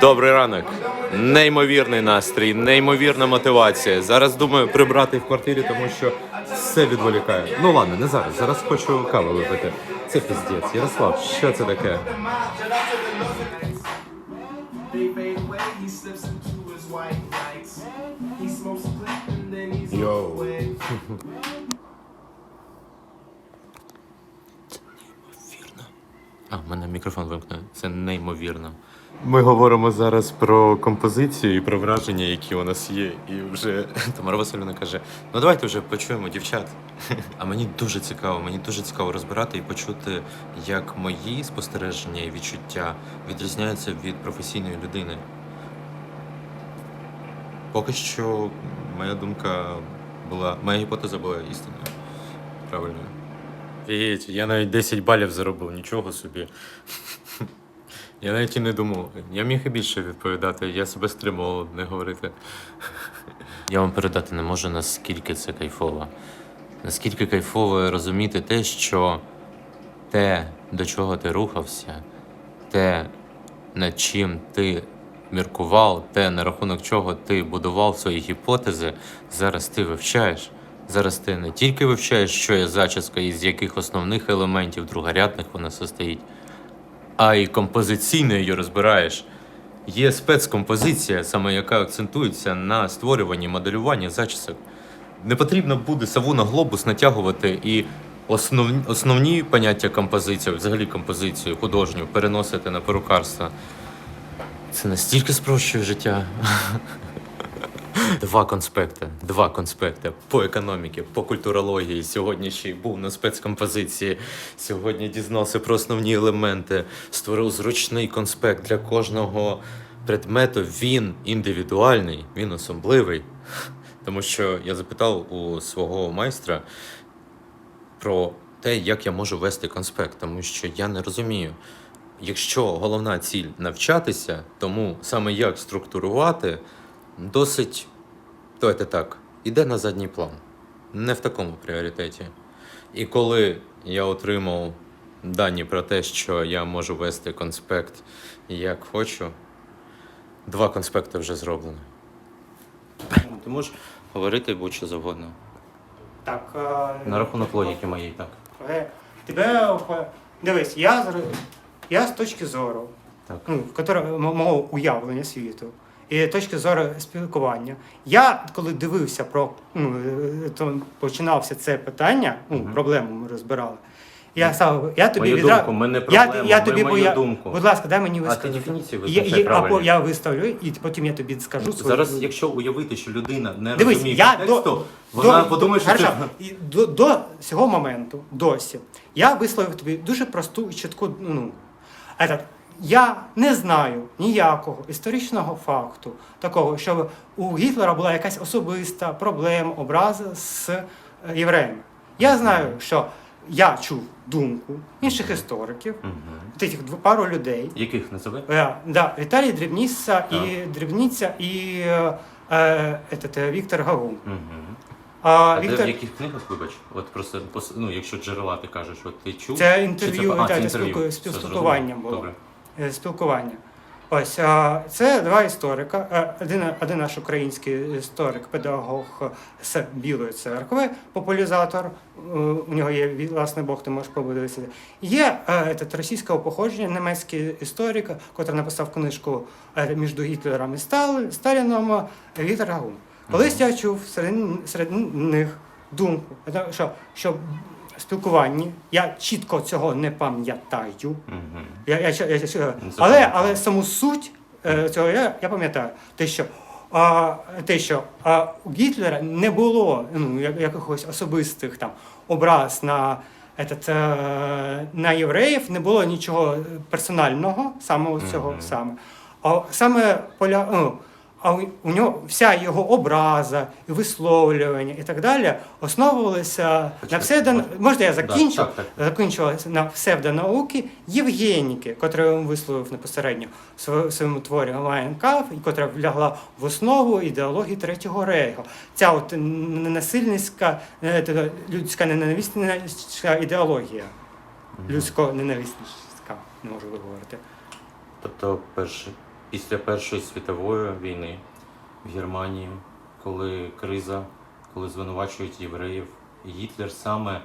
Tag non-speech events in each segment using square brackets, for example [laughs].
Добрий ранок. Неймовірний настрій, неймовірна мотивація. Зараз думаю прибрати в квартирі, тому що все відволікає. Ну ладно, не зараз. Зараз хочу каву випити. Це піздець. Ярослав, що це таке? He's Yo. away. А, в мене мікрофон вимкнув. Це неймовірно. Ми говоримо зараз про композицію і про враження, які у нас є. І вже [laughs] Тамара Васильівна каже: ну давайте вже почуємо дівчат. [laughs] А мені дуже цікаво, мені дуже цікаво розбирати і почути, як мої спостереження і відчуття відрізняються від професійної людини. Поки що моя думка була, моя гіпотеза була істинною. Правильною. Фігеть, я навіть 10 балів заробив, нічого собі. Я навіть і не думав. Я міг і більше відповідати, я себе стримував не говорити. [laughs] Я вам передати не можу, наскільки це кайфово. Наскільки кайфово розуміти те, що те, до чого ти рухався, те, над чим ти міркував, те, на рахунок чого ти будував свої гіпотези, зараз ти вивчаєш. Зараз ти не тільки вивчаєш, що є зачіска і з яких основних елементів другорядних вона состоїть, а й композиційно її розбираєш. Є спецкомпозиція, саме яка акцентується на створюванні моделюванні зачісок. Не потрібно буде саву на глобус натягувати і основні, основні поняття композиції, взагалі композицію художню, переносити на перукарство. Це настільки спрощує життя. Два конспекти, два конспекти по економіки, по культурології. Сьогодні ще й був на спецкомпозиції. Сьогодні дізнався про основні елементи. Створив зручний конспект для кожного предмету. Він індивідуальний, він особливий. Тому що я запитав у свого майстра про те, як я можу вести конспект, тому що я не розумію. Якщо головна ціль навчатися, тому саме як структурувати досить, давайте так, іде на задній план, не в такому пріоритеті. І коли я отримав дані про те, що я можу вести конспект як хочу, два конспекти вже зроблено. Ти можеш говорити будь-що завгодно. Так. е, На рахунок логіки моєї, так. е, Тебе дивись, я я з точки зору, Так. ну, котре- мого уявлення світу. І точки зору спілкування. Я коли дивився про ну, е, то починався це питання, ну, проблему ми розбирали. Я сказав, я тобі Мою відра- думку, ми не я, я ми тобі мою боя- думку. Будь ласка, дай мені А ти дефініцію Я, визначай я, або правильно. я виставлю, і потім я тобі скажу свою. Зараз, якщо уявити, що людина не Дивись, розуміє я контексту, до, вона до, подумає, що хорошо, і до, до цього моменту, досі, я висловив тобі дуже просту і чітку. Ну, этот, я не знаю ніякого історичного факту такого, що у Гітлера була якась особиста проблема, образа з е, євреями. Я знаю, що я чув думку інших істориків, тих пару людей. Яких назови? Е, да, Віталій Дрібніса і Так. Дрібниця і е, е, е, Віктор Гагун. А, А Віктор, де в яких книгах, вибач? От просто ну, якщо джерела ти кажеш, от ти чув. Це інтерв'ю, це інтерв'ю. спілку- Все, спілкування зрозумів. було. Добре. Е, спілкування. Ось це два історика. Е, Один, один наш український історик, педагог з Білої церкви, популяризатор. е, У нього є власний Бог, ти можеш подивитися. Є е, этот, російського походження, німецький історик, який написав книжку між Гітлером і Сталіном Віктор Гагун. Колись я чув серед, серед них думку, що, що спілкуванні я чітко цього не пам'ятаю. Мгм. Я, я, я, я, але, але саму суть е, цього я, я пам'ятаю. Те, що, а, те, що а, у Гітлера не було ну, я- якихось особистих там образ на, этот, е, на євреїв, не було нічого персонального, саме ось цього саме. А саме поля, ну, а у, нього вся його образа, і висловлювання і так далі основувалися на псевдо... можна? Я Да, так, так. закінчувалася на псевдонауки Євгеніки, котра він висловив безпосередньо в своєму- творі Лайнкаф, і котра влягла в основу ідеології Третього Рейху. Ця от ненасильницька, е, людська ненависницька ідеологія. Людсько ненависницька, не можу виговорити. Тобто, перше, після Першої світової війни в Германії, коли криза, коли звинувачують євреїв, Гітлер саме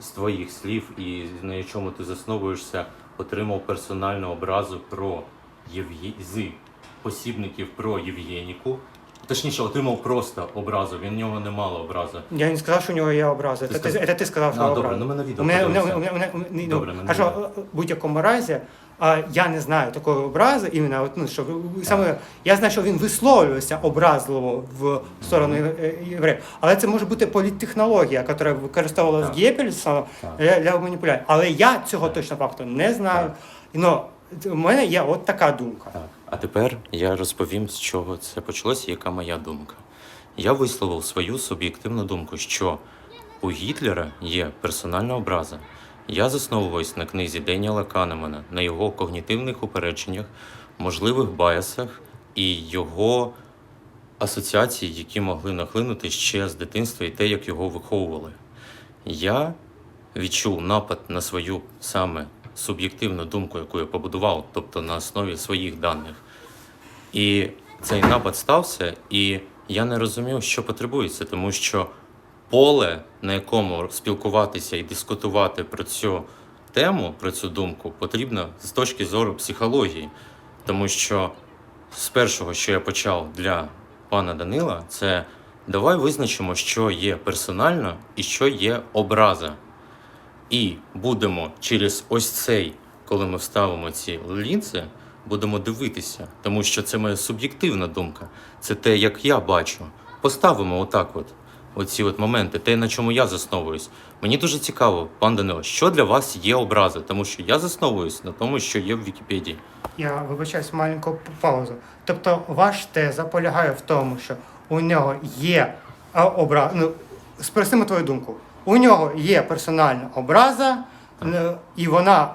з твоїх слів і на чому ти засновуєшся, отримав персональну образу про Євє... з посібників про Євгеніку. Точніше, отримав просто образу, він в нього не мало образи. Я не сказав, що у нього є образи. Ти Це ти, сказав- це ти сказав, що А, образи. добре, ну ми на відео мене- у мене- мене- мене- ну, Добре, ми на а що, в будь-якому разі, а, я не знаю такої образи, іменно, ну, що саме, я знаю, що він висловлювався образливо в сторону євреїв, але це може бути політтехнологія, яка використовувалася Так. Гєбельсом для, для маніпуляції. Але я цього точно факту не знаю. Но у мене є от така думка. Так. А тепер я розповім, з чого це почалося, яка моя думка. Я висловив свою суб'єктивну думку, що у Гітлера є персональна образа. Я засновуюсь на книзі Деніела Канемана, на його когнітивних упередженнях, можливих баясах і його асоціацій, які могли нахлинути ще з дитинства і те, як його виховували. Я відчув напад на свою саме суб'єктивну думку, яку я побудував, тобто на основі своїх даних. І цей напад стався, і я не розумів, що потребується, тому що поле, на якому спілкуватися і дискутувати про цю тему, про цю думку, потрібно з точки зору психології. Тому що з першого, що я почав для пана Данила, це давай визначимо, що є персонально і що є образа. І будемо через ось цей, коли ми вставимо ці лінзи, будемо дивитися, тому що це моя суб'єктивна думка. Це те, як я бачу. Поставимо отак, от оці от моменти, те, на чому я засновуюсь. Мені дуже цікаво, пан Данило, що для вас є образи, тому що я засновуюсь на тому, що є в Вікіпедії. Я вибачаюсь маленьку паузу. Тобто, ваш теза полягає в тому, що у нього є обра... ну, спросимо твою думку. У нього є персональна образа, е, і вона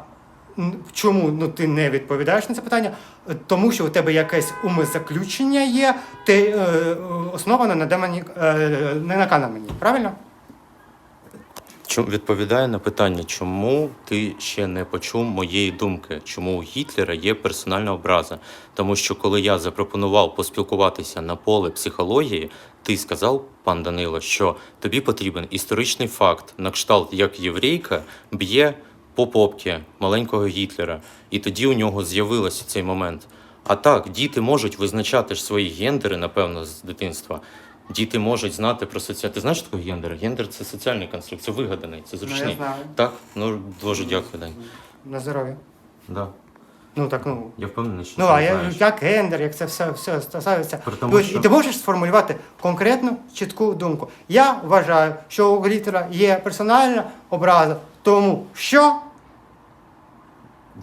чому ну, ти не відповідаєш на це питання? Е, Тому що у тебе якесь умозаключення є, ти е, е, основано на демоні, е, не на канамені, правильно? Чому відповідає на питання, чому ти ще не почув моєї думки, чому у Гітлера є персональна образа? Тому що коли я запропонував поспілкуватися на поле психології, ти сказав, пан Данило, що тобі потрібен історичний факт, на кшталт як єврейка б'є по попці маленького Гітлера, і тоді у нього з'явився цей момент. А так, діти можуть визначати ж свої гендери, напевно, з дитинства. Діти можуть знати про соціальні. Ти знаєш такого гендера? гендер? Гендер це соціальний конструкт, це вигаданий, це Ну, зручний. я знаю. Так, ну дуже дякую, Дань. На здоров'я. Да. Ну так, ну. Я впевнений, що Ну, ти а я, знаєш. як гендер, як це все, все стосується. При тому, І що- ти можеш сформулювати конкретну чітку думку. Я вважаю, що у Глітера є персональна образа, тому що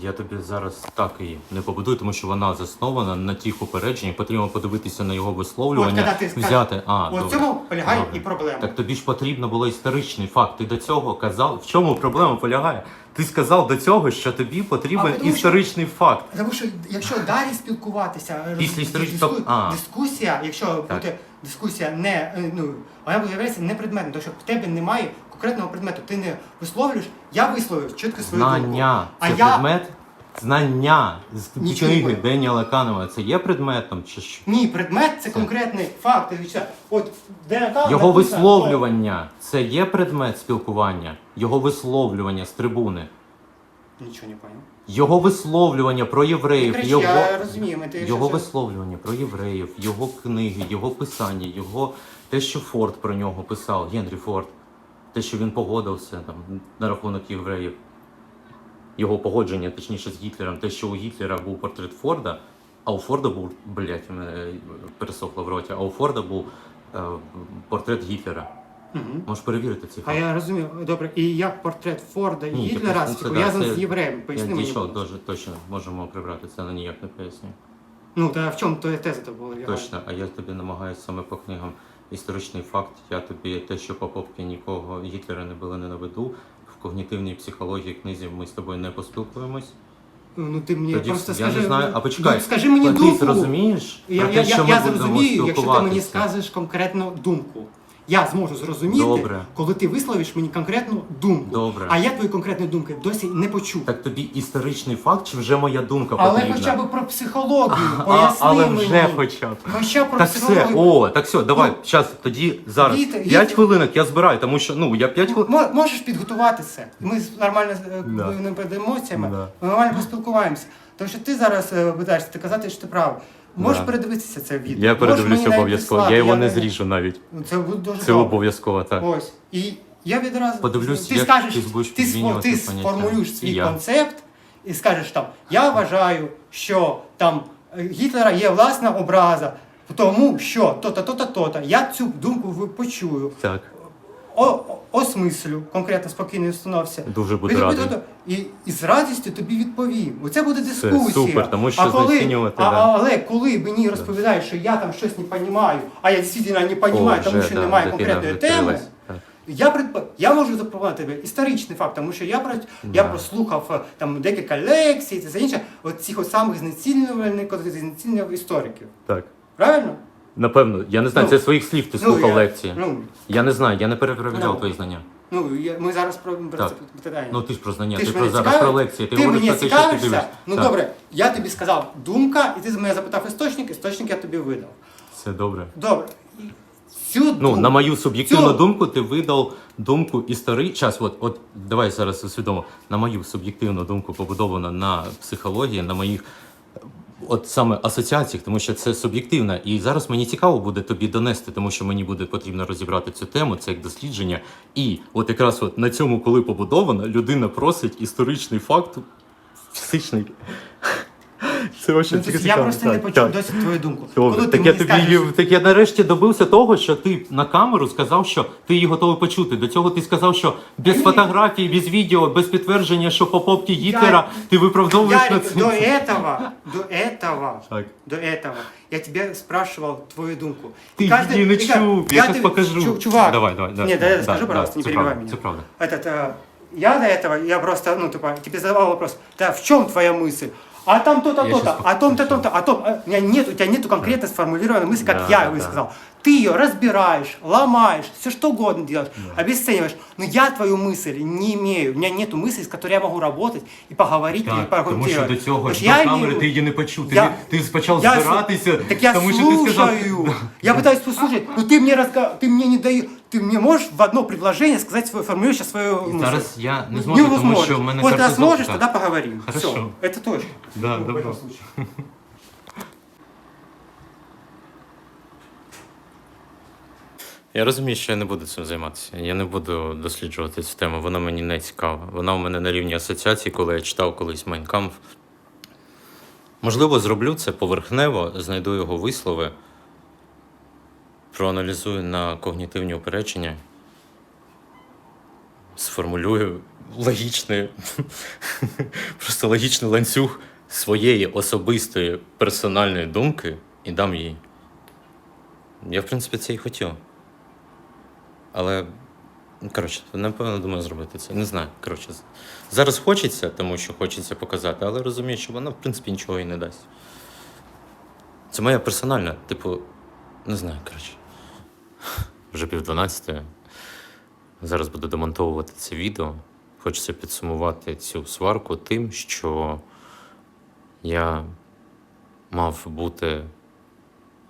Я тобі зараз так і не побудую, тому що вона заснована на тих упередженнях. Потрібно подивитися на його От, висловлювання, коли ти скажеш- взяти. А, в добре. цьому полягає Добре. і проблема. Так тобі ж потрібно було історичний факт. Ти до цього казав. В чому проблема полягає? Ти сказав до цього, що тобі потрібен А, тому що- історичний факт. Тому що якщо далі спілкуватися, Після історичного- диску- а. дискусія, якщо Так. буде дискусія не е, ну вона буде не предметом, тому що в тебе немає конкретного предмету. Ти не висловлюєш, я висловив чітко свою думку. Знання. А Це я предмет. Знання з книги Деніела Канова. Це є предметом чи що? Ні, предмет це конкретний факт. От де там Його написано, висловлювання це є предмет спілкування, його висловлювання з трибуни, Нічого не поняв. його висловлювання про євреїв, кричи, його, я розумію, ми ти його висловлювання про євреїв, його книги, його писання, його те, що Форд про нього писав, Генрі Форд, те, що він погодився там на рахунок євреїв, його погодження, точніше, з Гітлером, те, що у Гітлера був портрет Форда, а у Форда був, блять, мене пересохло в роті, а у Форда був е, портрет Гітлера. Мгм. Можеш перевірити ці А я розумію, добре, і як портрет Форда і Ні, Гітлера так, це да, це- з євреєм? Я Поясни мені. дійшов дуже точно, можемо прибрати це, але ніяк не поясню. Ну, та в чому твоя теза то була? Точно, а я тобі намагаюся саме по книгам. Історичний факт, я тобі те, що по попки нікого Гітлера не було, не наведу. В когнітивній психології книзі ми з тобою не поспілкуємось. Ну ти мені Тоді просто я скажи. не знаю. А почекай, ну, скажи мені ти зрозумієш Я, про я, те, я, що ми я зрозумію, якщо ти мені скажеш конкретну думку. Я зможу зрозуміти, Добре. коли ти висловиш мені конкретну думку. Добре. А я твої конкретні думки досі не почув. Так тобі історичний факт, чи вже моя думка Але хоча б про психологію, А, поясни але мені. вже хоча б. Хоча б про Так все, о, так все, давай, Ну, зараз, тоді зараз. Віта, 5 Віта. хвилинок я збираю, тому що ну я 5 хвилин. Мо- Можеш підготувати це. Ми з- нормально е, Да. не перед емоціями, Да. ми нормально поспілкуваємося. Тому що ти зараз е, питаєшся, ти казати, що ти правий. Можеш Да. передивитися це відео. Я Можеш передивлюся навіть обов'язково. прислати, Я його не не- зріжу навіть. Ну, Це буде дуже Це добре. обов'язково, так. Ось. І я відразу Подивлюсь, ти як скажеш, ти будеш ти, сфо- змінювати ти поняття. сформулюєш І свій я. концепт і скажеш там: я вважаю, що там е, Гітлера є власна образа, тому що то-то, то-то, то-то. Я цю думку ви- почую. Так. О, осмислю, конкретно спокійно установся. Дуже буду Від- радий. І, і з радістю тобі відповім. Оце буде дискусія. супер, тому що а коли, знецінювати, а, да. Але коли мені розповідають, що я там щось не розумію, а я дійсно не розумію, тому вже, що да, немає дитина конкретної теми, відкрилась. Так. я предп... я можу запропонувати тебе історичний факт, тому що я про я Да. прослухав е, там декілька лекцій, це все інше, от цих от самих знецінювальних, знецінював істориків. Так. Правильно? Напевно, я не знаю, Ну, це своїх слів ти слухав я, лекції. Ну, Я не знаю, я не перепровіряв Ну. твої знання. ну я, ми зараз про, про Так. це питаємо. Ну ти ж про знання, Ти ти, про мене зараз цікавиш? про лекції. Ти, Ти говориш мені про те, що ти цікавишся? дивишся. Ну Так. добре, я тобі сказав думка, і ти з мене запитав істочник, істочник я тобі видав. Все добре. Добре. І Цю Ну, думку, на мою суб'єктивну Цю- думку, ти видав думку історичну. Час, от, от давай зараз усвідомо. На мою суб'єктивну думку побудована на психології, на моїх от саме асоціаціях, тому що це суб'єктивна. І зараз мені цікаво буде тобі донести, тому що мені буде потрібно розібрати цю тему, це як дослідження. І от якраз от на цьому, коли побудована, людина просить історичний факт фізичний Це вообще Ну, тобто я цікаво. просто не Так, почув так. досі твою думку. Добре, Коли ти так я мені тобі скажеш, так я нарешті добився того, що ти на камеру сказав, що ти її готовий почути. До цього ти сказав, що без Ні. фотографій, без відео, без підтвердження, що по попці Гітлера ти виправдовуєш на Ярик, це. до этого, до этого, Так. до этого я тебе спрашивал твою думку. Ти И каждый- її не и ка- чув, я щас тебе- покажу. чу- чувак, Давай, давай, да. Не, да, Да, скажи, да, пожалуйста, не це перебивай правда, меня. це правда. Этот, э, я до этого, я просто, ну, типа, тебе задавал вопрос, да, в чем твоя мысль? А там то-то, Я то-то, а том-то, то-то, а том, у меня нет, у тебя нету конкретно сформулированной мысли, как Да, я да. высказал. Ты ее разбираешь, ломаешь, все что угодно делаешь, обесцениваешь. Но я твою мысль не имею. У меня нету мысли, с которой я могу работать и поговорить, Так, тому що до цього Потому ж что до я камери ти її не почув. Ти, Я- не- ти почав я збиратися, Так я тому що ти сказав. слушаю. Я пытаюсь послушать, но ты мне разга... ты мне не даешь. Ты мне можешь в одно предложение сказать свою формулируешь свою мысль. Зараз я не зможу, тому Невозможно. що в мене Вот когда кортизол. сможешь, Так. тогда поговорим. Хорошо. Все, это точно. Да, Ну, добро. Я розумію, що я не буду цим займатися. Я не буду досліджувати цю тему. Вона мені не цікава. Вона у мене на рівні асоціації, коли я читав колись Майнкамф. Можливо, зроблю це поверхнево, знайду його вислови, проаналізую на когнітивні упередження, сформулюю логічний, [laughs] просто логічний ланцюг своєї особистої персональної думки і дам їй. Я, в принципі, це і хотів. Але, ну, коротше, напевно, думаю зробити це. Не знаю. Коротше, зараз хочеться, тому що хочеться показати, але розумію, що воно, в принципі, нічого і не дасть. Це моя персональна, типу, не знаю, коротше. Вже пів дванадцятої. Зараз буду демонтовувати це відео. Хочеться підсумувати цю сварку тим, що я мав бути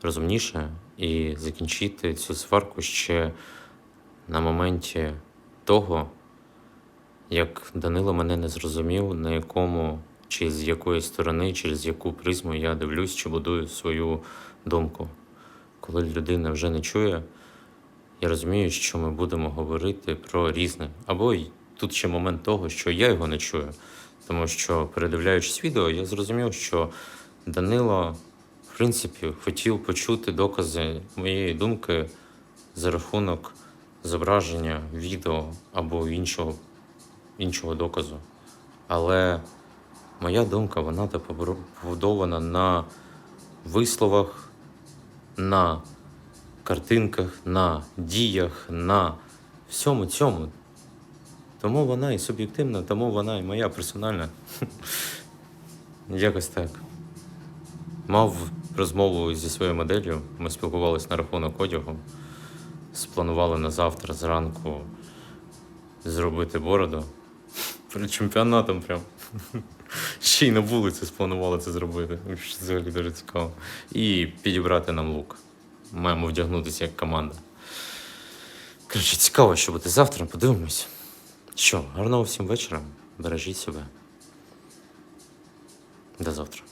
розумніше і закінчити цю сварку ще на моменті того, як Данило мене не зрозумів, на якому чи з якої сторони, через яку призму я дивлюсь чи будую свою думку. Коли людина вже не чує, я розумію, що ми будемо говорити про різне. Або й тут ще момент того, що я його не чую. Тому що, передивляючись відео, я зрозумів, що Данило, в принципі, хотів почути докази моєї думки за рахунок зображення, відео або іншого, іншого доказу. Але моя думка, вона побудована на висловах, на картинках, на діях, на всьому цьому. Тому вона і суб'єктивна, тому вона і моя персональна. [laughs] Якось так. Мав розмову зі своєю моделлю, ми спілкувалися на рахунок одягу. Спланували на завтра зранку зробити бороду. Перед чемпіонатом прям. Ще й на вулиці спланували це зробити. Взагалі дуже цікаво. І підібрати нам лук. Маємо вдягнутися як команда. Коротше, цікаво, що буде завтра, подивимось. Що, гарного всім вечора. Бережіть себе. До завтра.